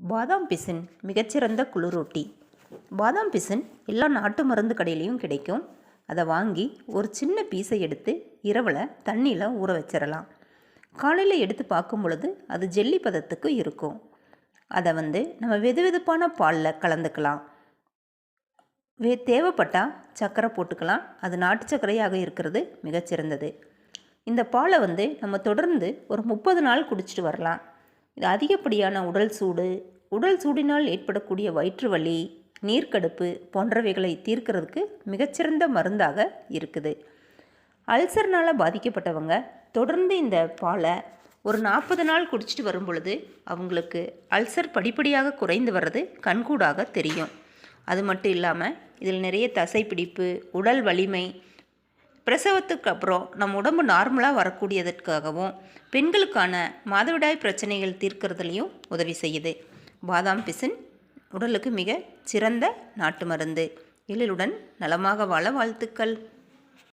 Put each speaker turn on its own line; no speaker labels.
பாதாம் பிசின் மிகச்சிறந்த குளிரூட்டி. பாதாம் பிசின் எல்லா நாட்டு மருந்து கடையிலையும் கிடைக்கும். அதை வாங்கி ஒரு சின்ன பீஸை எடுத்து இரவில் தண்ணியில் ஊற வச்சிடலாம் காலையில் எடுத்து பார்க்கும் பொழுது அது ஜெல்லி பதத்துக்கு இருக்கும். அதை வந்து நம்ம வெது வெதுப்பான பாலில் கலந்துக்கலாம். வே தேவைப்பட்டால் சர்க்கரை போட்டுக்கலாம். அது நாட்டு சர்க்கரையாக இருக்கிறது மிகச்சிறந்தது. இந்த பாலை வந்து நம்ம தொடர்ந்து ஒரு முப்பது நாள் குடிச்சிட்டு வரலாம். இது அதிகப்படியான உடல் சூடு உடல் சூடினால் ஏற்படக்கூடிய வயிற்று வலி நீர்க்கடுப்பு போன்றவைகளை தீர்க்கிறதுக்கு மிகச்சிறந்த மருந்தாக இருக்குது. அல்சர்னால் பாதிக்கப்பட்டவங்க தொடர்ந்து இந்த பாலை ஒரு நாற்பது நாள் குடிச்சிட்டு வரும் பொழுது அவங்களுக்கு அல்சர் படிப்படியாக குறைந்து வர்றது கண்கூடாக தெரியும். அது மட்டும் இல்லாமல் இதில் நிறைய தசைப்பிடிப்பு உடல் வலிமை பிரசவத்துக்கு அப்புறம் நம்ம உடம்பு நார்மலாக வரக்கூடியதற்காகவும் பெண்களுக்கான மாதவிடாய் பிரச்சனைகள் தீர்க்கறதுலையும் உதவி செய்யுது. பாதாம் பிசின் உடலுக்கு மிக சிறந்த நாட்டு மருந்து. எழிலுடன் நலமாக வாழ வாழ்த்துக்கள்.